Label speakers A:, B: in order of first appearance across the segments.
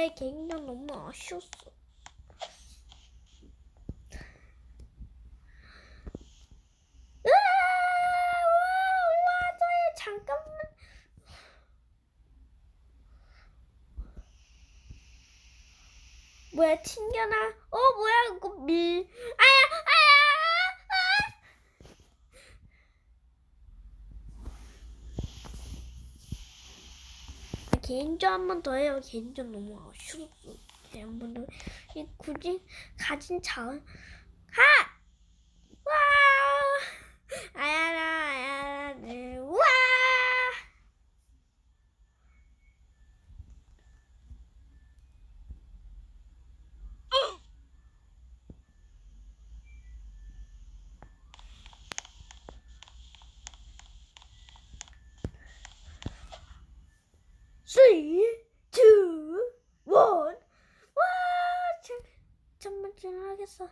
A: 아 개인전 너무 아쉬웠어. 뭐야 튕겨나? 어 뭐야 이거 밀? 아야! 아! 아! 개인전 한 번 더 해요. 개인전 너무 아쉬웠어. 한번 더. 이 굳이 가진 자원 하! 와! 아야라 아야라 네. 와! three, two, one. 와, 참, 잠만 지나가겠어.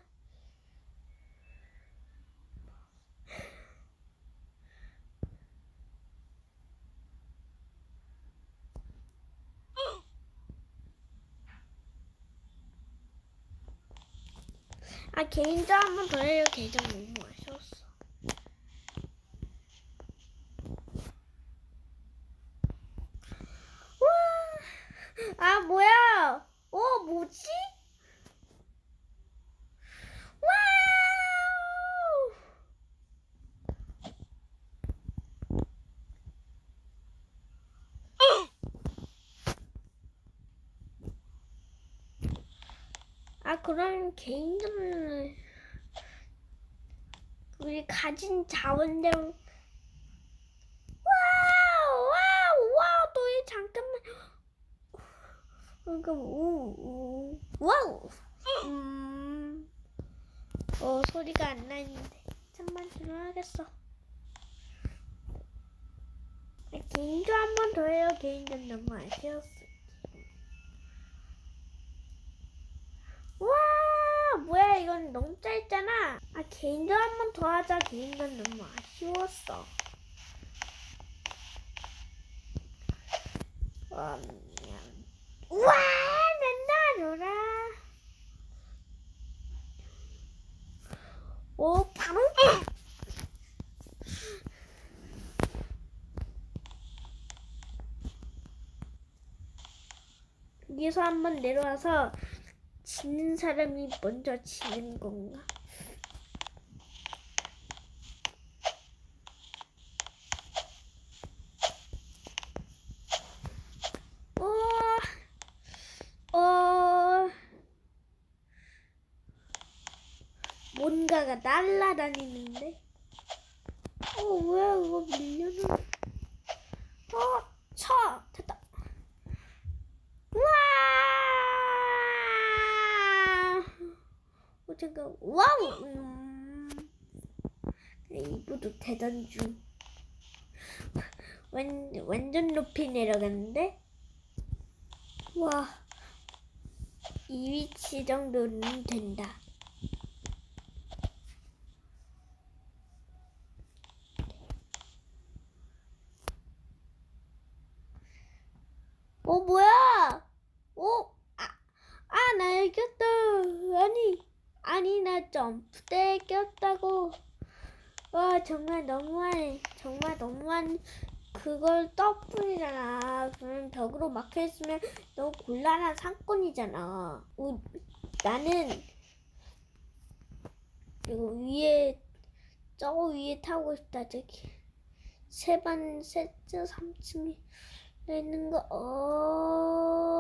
A: 아 개인전 한번 더 해요. 개인전 너무 아쉬웠어. 와, 아 뭐야? 어 뭐지? 와우! 아 그럼 개인전을 우리 가진 자원대로. 와우 와우 와우 또이 잠깐만. 그럼 우, 우 와우. 음, 어 소리가 안 나는데. 잠만 들어야겠어. 개인전 한번 더 해요. 개인전 너무 아쉬웠어 와 너무 짧잖아. 아 개인전 한 번 더 하자. 개인전 너무 아쉬웠어. 음, 우와 난다 놀아. 오 바로. 여기서 한번 내려와서 지는 사람이 먼저 지는 건가? 어, 어, 뭔가가 날라다니는데? 어, 뭐야, 이거 밀려는. 어, 차! 됐다. 우와! 어, 잠깐, 와우! 음. 이부도 대단 중. 완, 완전 높이 내려갔는데? 와, 이 위치 정도는 된다. 어, 뭐야? 어, 아, 아, 나 이겼다. 아니, 아니, 나 점프대에 꼈다고. 와, 정말 너무한, 정말 너무한 그걸 떡뿐이잖아. 그럼 벽으로 막혀 있으면 너무 곤란한 상권이잖아. 우, 나는 이거 위에 저 위에 타고 싶다 저기 세반 세트 3층에 있는 거 어.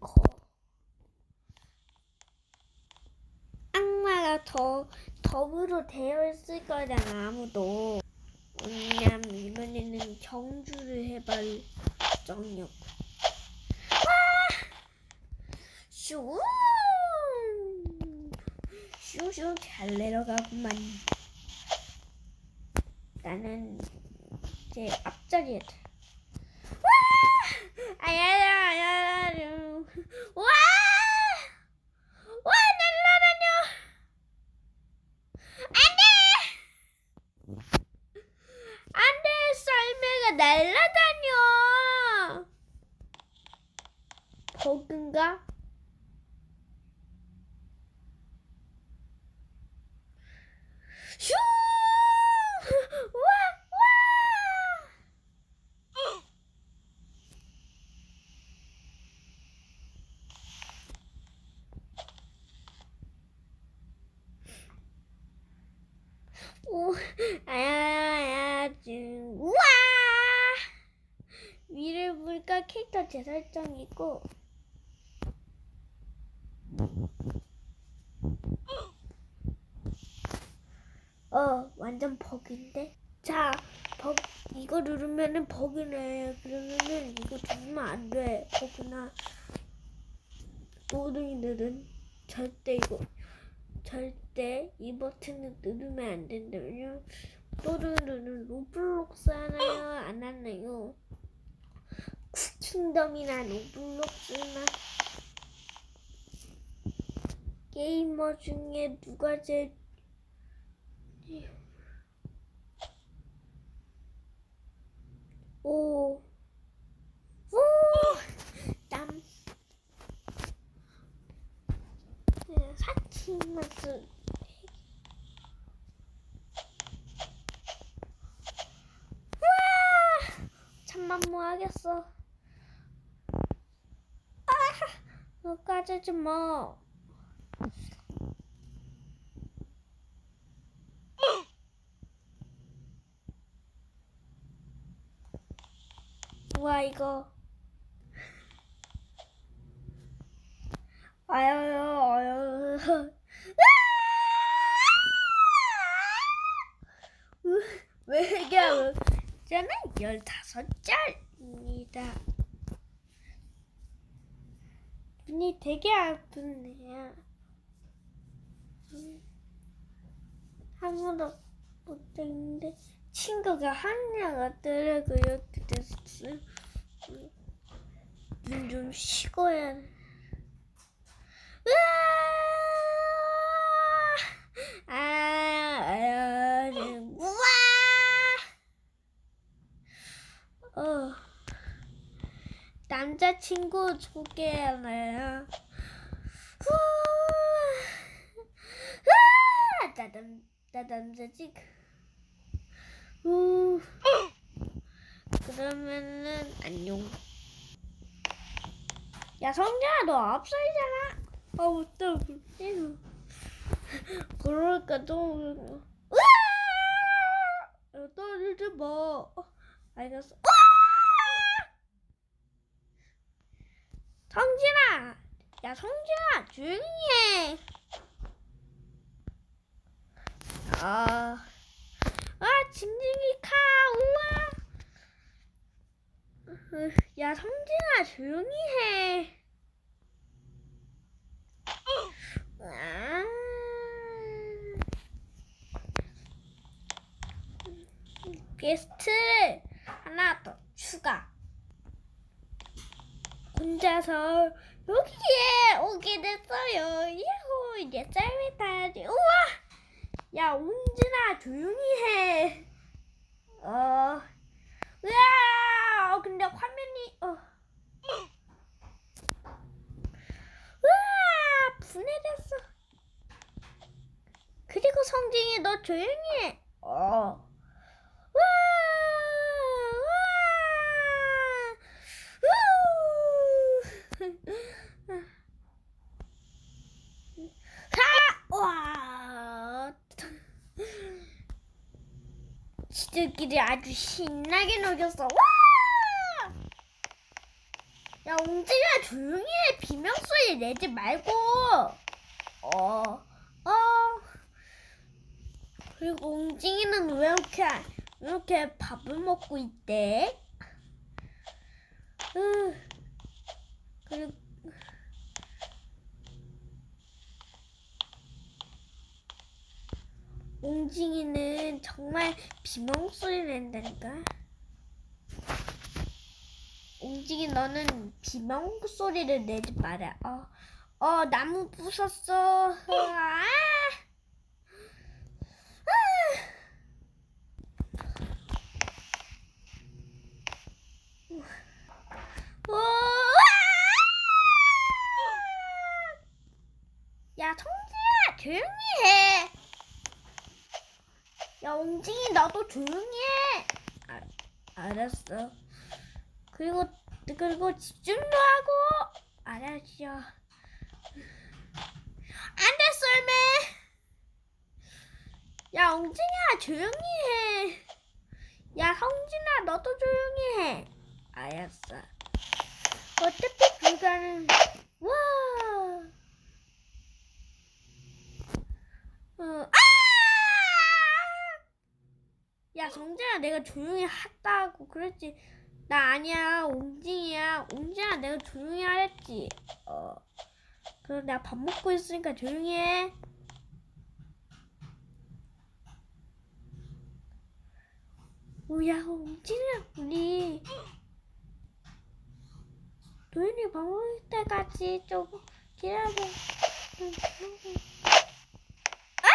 A: 거. 악마가 더 덤으로 되어 있을 거잖아 아무도 왜냐면 이번에는 경주를 해볼 정력 슈 슈슈 잘 내려가구만 나는 제 앞자리에 타. 와! 아야야 아야야 와! 와 날라다녀 안 돼! 안 돼 썰매가 날라다녀. 버그인가? 슈! 와! 와! 오, 아야야지. 우와! 위를 보니까 캐릭터 재설정이고. 어, 완전 버그인데? 자, 버, 이거 누르면은 버그네. 그러면은 이거 누르면 안 돼. 버그나. 모든 절대 이거 절대 이 버튼을 누르면 안 된다. 왜냐면 또르르는 로블록스 하나요? 안 하나요? 쿠킹덤이나 로블록스나 게이머 중에 누가 제일 오, 오, 땀. 네, 사치마스. 와! 잠만 뭐 하겠어. 아! 너까지 좀 뭐. 와 이거? 아유 아유 왜냐 저는 열다섯 살입니다 눈이 되게 아픈데요. 음, 아무도 못했는데 친구가 한명 왔더라고 이렇게 됐어요. 눈 좀 쉬고야 으아! 아, 아, 우와! 어, 남자친구? 아, 나, 남, 나 남자친구. 우, 그러면은, 안녕. 야, 성재야, 너 아홉 살이잖아. 아, 맞다. 그때는. 그러니까 좀. 으아! 야, 떠들지 마. 어, 알겠어. 으아! 성진아! 야, 성진아, 조용히 해. 아, 아, 징징이 카, 우와. 으, 야, 성진아, 조용히 해. 아. 게스트를 하나 더 추가. 혼자서 여기에 오게 됐어요. 이호 이제 짤을 타야지. 우와! 야, 온진아 조용히 해. 어. 으아! 어, 근데 화면이 어. 으아! 분해됐어. 그리고 성진이 너 조용히 해. 어. 와! 와! 우! 하! 와! 지들끼리 아주 신나게 놀겼어. 와! 야, 웅진아 조용히 해. 비명소리 내지 말고. 어. 어. 그리고 웅징이는 왜 이렇게 왜 이렇게 밥을 먹고 있대? 으. 그리고 웅징이는 정말 비명 소리 낸다니까. 웅징이 너는 비명 소리를 내지 마라. 어, 어 나무 부쉈어. 아! 옹징이 너도 조용히 해. 아, 알았어. 그리고 그리고 집중도 하고 알았어. 안돼 썰매. 야 옹징아 조용히 해. 야 성진아 너도 조용히 해. 알았어. 어차피 불가는 와. 어, 아! 야 성진아 내가 조용히 하다고 그랬지. 나 아니야 옹징이야. 옹징아 내가 조용히 하랬지. 어. 그럼 내가 밥 먹고 있으니까 조용히 해. 오야 옹징아 우리 도현이 밥 먹을 때까지 좀 기다려. 아!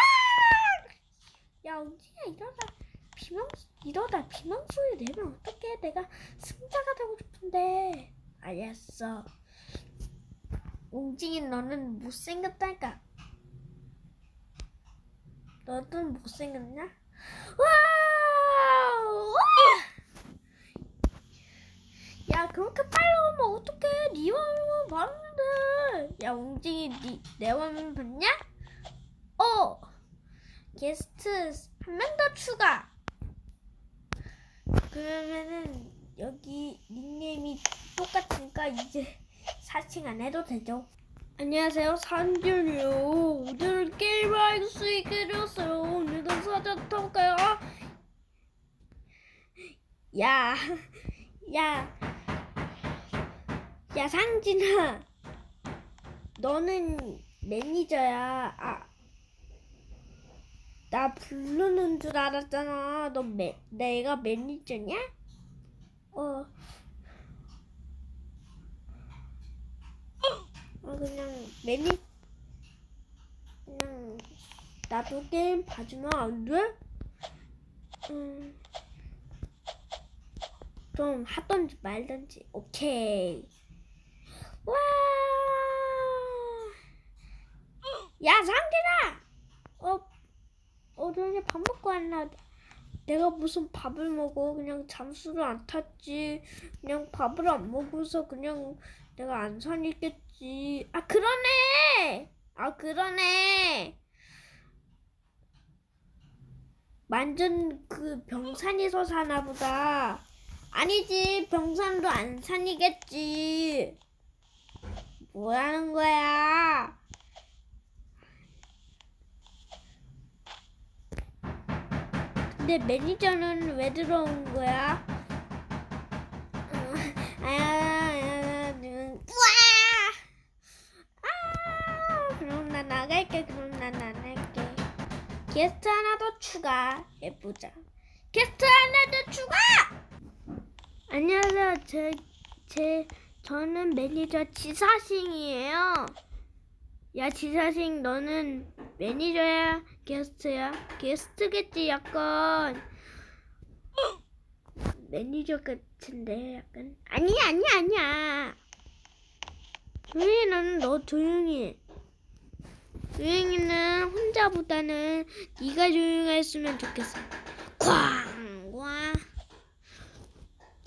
A: 야 옹징아 이러다 비명 이러다 비명 소리 내면 어떡해? 내가 승자가 되고 싶은데. 알았어. 옹징이 너는 못생겼다니까. 너도 못생겼냐? 와우! 와! 야 그렇게 빨리 오면 어떡해? 네 화면 봤는데. 야 옹징이 네, 내 화면 봤냐? 어. 게스트 한 명 더 추가. 그러면은 여기 닉네임이 똑같으니까 이제 사칭 안 해도 되죠. 안녕하세요 산준이요. 오늘은 게임을 할수 있게 되었어요. 오늘도 사전 타볼까요? 야, 야, 야 상진아, 너는 매니저야. 아, 나 부르는 줄 알았잖아. 너 매, 내가 매니저냐? 어. 어 그냥 매니 그냥 나도 게임 봐주면 안 돼? 음. 좀 하던지 말던지 오케이 와. 야 상진아 어 어, 너네 밥 먹고 왔나? 내가 무슨 밥을 먹어? 그냥 잠수를 안 탔지. 그냥 밥을 안 먹어서 그냥 내가 안 산있겠지. 아, 그러네! 아, 그러네! 완전 그 병산에서 사나 보다. 아니지, 병산도 안 산이겠지. 뭐라는 거야? 근데 매니저는 왜 들어온 거야? 어, 아, 음, 우와! 아, 그럼 나 나갈게. 그럼 난 안 할게. 게스트 하나 더 추가해보자. 게스트 하나 더 추가! 안녕하세요. 제, 제, 저는 매니저 지사싱이에요. 야, 지사싱, 너는 매니저야? 게스트야? 게스트겠지, 약간. 매니저 같은데, 약간. 아니야, 아니야, 아니야. 조용히, 너는 너 조용히 해. 조용히는 혼자보다는 네가 조용했으면 좋겠어. 쾅! 와.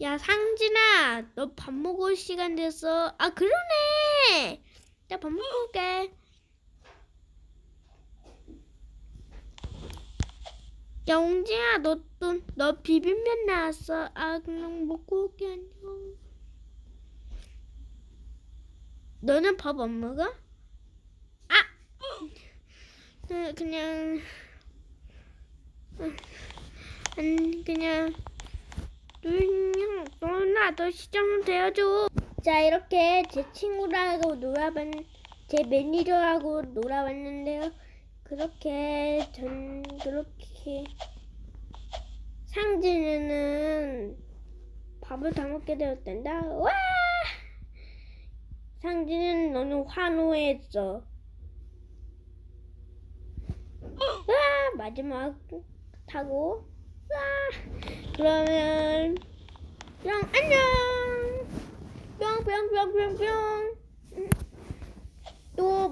A: 야, 상진아, 너 밥 먹을 시간 됐어. 아, 그러네! 나 밥 먹고 올게. 야, 옹지야, 너 또, 너 비빔면 나왔어. 아, 그냥 먹고 올게, 안녕. 너는 밥 안 먹어? 아! 나 그냥, 안, 그냥, 그냥, 너나 너 시점 되어줘. 자, 이렇게 제 친구랑하고 놀아봤, 제 매니저하고 놀아봤는데요. 그렇게 전 그렇게 상진이는 밥을 다 먹게 되었단다. 와! 상진은 너는 환호했어. 와! 마지막 타고 와! 그러면 뿅 안녕. 뿅뿅뿅뿅뿅. 또